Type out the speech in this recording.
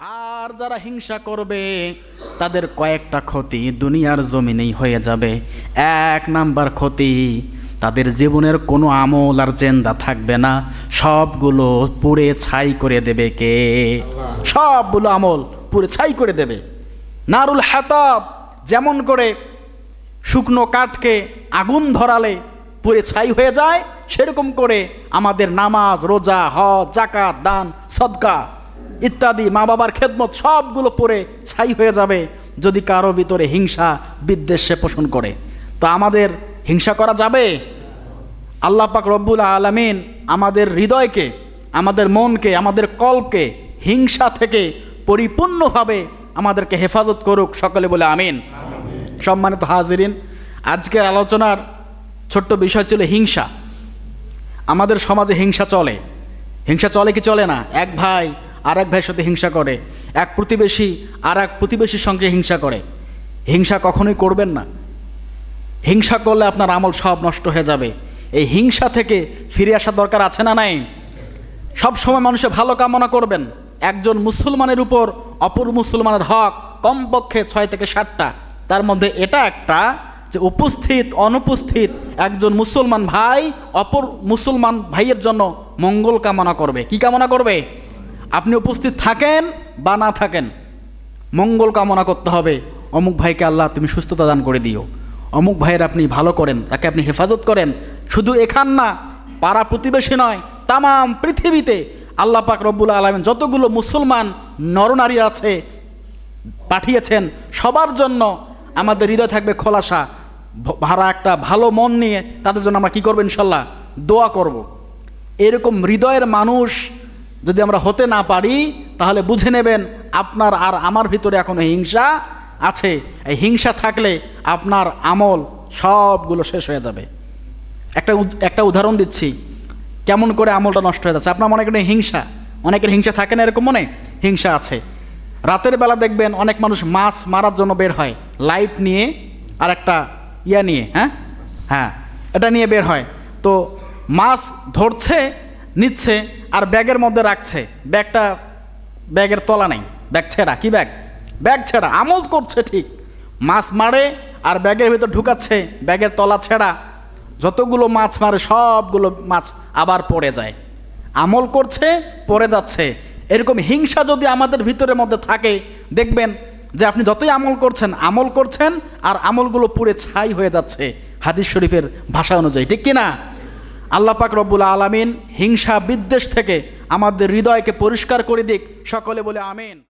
আর যারা হিংসা করবে, তাদের কয়েকটা ক্ষতি দুনিয়ার জমিনেই হয়ে যাবে। এক নাম্বার ক্ষতি, তাদের জীবনের কোনো আমল আর চেন্দা থাকবে না। সবগুলো পুড়ে ছাই করে দেবে কে? সবগুলো আমল পুড়ে ছাই করে দেবে। নারুল হাতাব যেমন করে শুকনো কাঠকে আগুন ধরালে পুড়ে ছাই হয়ে যায়, সেরকম করে আমাদের নামাজ, রোজা, হজ জাকাত দান, সদকা ইত্যাদি, মা বাবার খেদমত সবগুলো পরে ছাই হয়ে যাবে যদি কারও ভিতরে হিংসা, বিদ্বেষে পোষণ করে। তো আমাদের হিংসা করা যাবে? আল্লাহ পাক রব্বুল আলমিন আমাদের হৃদয়কে, আমাদের মনকে, আমাদের কল্পকে হিংসা থেকে পরিপূর্ণভাবে আমাদেরকে হেফাজত করুক, সকলে বলে আমিন। সম্মানিত হাজিরিন, আজকের আলোচনার ছোট্ট বিষয় ছিল হিংসা। আমাদের সমাজে হিংসা চলে। হিংসা চলে কি চলে না? এক ভাই আর এক ভাইয়ের সাথে হিংসা করে। এক প্রতিবেশী আর এক প্রতিবেশীর সঙ্গে হিংসা করে। হিংসা কখনোই করবেন না। হিংসা করলে আপনার আমল সব নষ্ট হয়ে যাবে। এই হিংসা থেকে ফিরে আসার দরকার আছে না নাই? সব সময় মানুষে ভালো কামনা করবেন। একজন মুসলমানের উপর অপর মুসলমানের হক কমপক্ষে ছয় থেকে সাতটা। তার মধ্যে এটা একটা যে উপস্থিত, অনুপস্থিত একজন মুসলমান ভাই অপর মুসলমান ভাইয়ের জন্য মঙ্গল কামনা করবে। কি কামনা করবে? আপনি উপস্থিত থাকেন বা না থাকেন, মঙ্গল কামনা করতে হবে। অমুক ভাইকে আল্লাহ তুমি সুস্থতা দান করে দিও। অমুক ভাইয়ের আপনি ভালো করেন, তাকে আপনি হেফাজত করেন। শুধু এখান না, পাড়া প্রতিবেশী নয়, তামাম পৃথিবীতে আল্লাহ পাক রব্বুল আলমেন যতগুলো মুসলমান নরনারী আছে পাঠিয়েছেন, সবার জন্য আমাদের হৃদয় থাকবে খোলাসা। ভাড়া একটা ভালো মন নিয়ে তাদের জন্য আমরা কী করব ইনশাল্লাহ? দোয়া করব। এরকম হৃদয়ের মানুষ যদি আমরা হতে না পারি, তাহলে বুঝে নেবেন আপনার আর আমার ভিতরে এখনও হিংসা আছে। এই হিংসা থাকলে আপনার আমল সবগুলো শেষ হয়ে যাবে। একটা একটা উদাহরণ দিচ্ছি। কেমন করে আমলটা নষ্ট হয়ে যাচ্ছে? আপনার মনে করেন হিংসা? অনেকের হিংসা থাকে না এরকম মনে? হিংসা আছে। রাতের বেলা দেখবেন অনেক মানুষ মাছ মারার জন্য বের হয়। লাইট নিয়ে আর একটা ইয়া নিয়ে হ্যাঁ? হ্যাঁ এটা নিয়ে বের হয়। তো মাছ ধরছে, নিচ্ছে আর ব্যাগের মধ্যে রাখছে। ব্যাগটা, ব্যাগের তলা নেই। ব্যাগ ছেঁড়া। কি ব্যাগ? ব্যাগ ছেঁড়া। আমল করছে ঠিক। মাছ মারে আর ব্যাগের ভিতর ঢুকাচ্ছে। ব্যাগের তলা ছেঁড়া। যতগুলো মাছ মারে, সবগুলো মাছ আবার পড়ে যায়। আমল করছে, পড়ে যাচ্ছে। এরকম হিংসা যদি আমাদের ভিতরের মধ্যে থাকে, দেখবেন যে আপনি যতই আমল করছেন আমল করছেন আর আমলগুলো পুড়ে ছাই হয়ে যাচ্ছে হাদিস শরীফের ভাষা অনুযায়ী। ঠিক কিনা? আল্লাহ পাক রব্বুল আলামিন হিংসা বিদ্বেষ থেকে আমাদের হৃদয়কে পরিষ্কার করে দিক। সকলে বলে আমিন।